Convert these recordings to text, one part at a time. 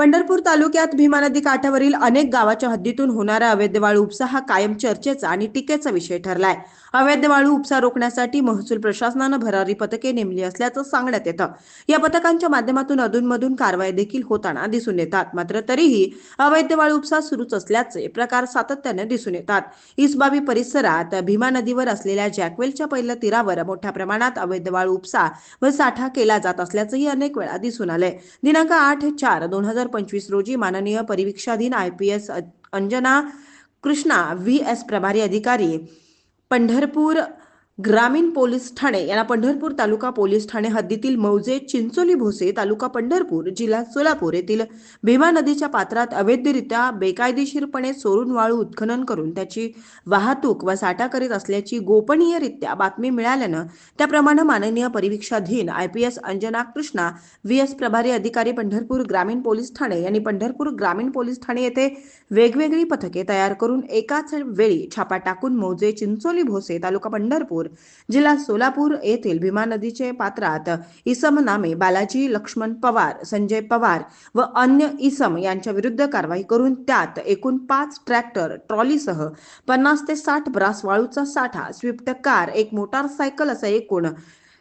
पंढरपूर तालुक्यात भीमा नदी काठावरील अनेक गावाच्या हद्दीतून होणारा अवैध वाळू उपसा हा कायम चर्चेचा आणि टीकेचा विषय ठरलाय. अवैध वाळू उपसा रोखण्यासाठी महसूल प्रशासनानं भरारी पथके नेमली असल्याचं सांगण्यात येतं. या पथकांच्या माध्यमातून अधूनमधून कारवाई देखील होताना दिसून येतात. मात्र तरीही अवैध वाळू उपसा सुरूच असल्याचे प्रकार सातत्याने दिसून येतात. इसबाबी परिसरात भीमा नदीवर असलेल्या जॅकवेलच्या पहिल्या तीरावर मोठ्या प्रमाणात अवैध वाळू उपसा व साठा केला जात असल्याचंही अनेक वेळा दिसून आलंय. दिनांक आठ चार दोन हजार पंचवीस रोजी माननीय परिवीक्षाधीन I P S Anjana Krishna V S प्रभारी अधिकारी पंढरपूर ग्रामीण पोलीस ठाणे यांना पंढरपूर तालुका पोलीस ठाणे हद्दीतील मौजे चिंचोली भोसे तालुका पंढरपूर जिल्हा सोलापूर येथील भीमा नदीच्या पात्रात अवैधरित्या बेकायदेशीरपणे चोरून वाळू उत्खनन करून त्याची वाहतूक व साठा करीत असल्याची गोपनीयरित्या बातमी मिळाल्यानं त्याप्रमाणे माननीय परिवीक्षाधीन I P S Anjana Krishna V S प्रभारी अधिकारी पंढरपूर ग्रामीण पोलीस ठाणे यांनी पंढरपूर ग्रामीण पोलीस ठाणे येथे वेगवेगळी पथके तयार करून एकाच वेळी छापा टाकून मौजे चिंचोली भोसे तालुका पंढरपूर जिल्हा सोलापूर येथील भीमा नदीचे पात्रात इसम नामे बालाजी लक्ष्मण पवार संजय पवार व अन्य इसम यांच्या विरुद्ध कारवाई करून त्यात एकूण पाच ट्रॅक्टर ट्रॉलीसह पन्नास ते साठ ब्रास वाळूचा साठा स्विफ्ट कार एक मोटारसायकल असा एकूण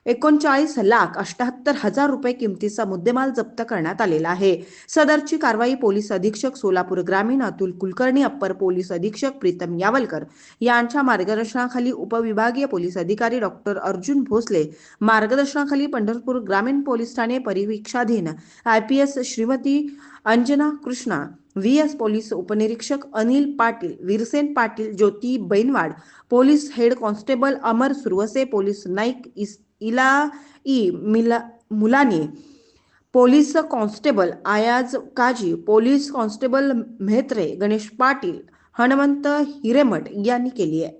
एकोणचाळीस लाख अष्ट्याहत्तर हजार रुपये किमतीचा मुद्देमाल जप्त करण्यात आलेला आहे. सदरची कारवाई पोलीस अधीक्षक सोलापूर ग्रामीण अतुल कुलकर्णी अप्पर पोलीस अधीक्षक प्रीतम यावलकर यांच्या मार्गदर्शनाखाली उपविभागीय पोलीस अधिकारी डॉक्टर अर्जुन भोसले मार्गदर्शनाखाली पंढरपूर ग्रामीण पोलीस ठाणे परिवीक्षाधीन I P S Shrimati Anjana Krishna V S police उपनिरीक्षक Anil Patil Virsen Patil Jyoti Bainwad police head constable Amar Suravase police naik इस इला ई मिला Mulani. Police constable Ayaz Kazi police constable Mhetre Ganesh Patil Hanumant Hiremath यांनी केली आहे.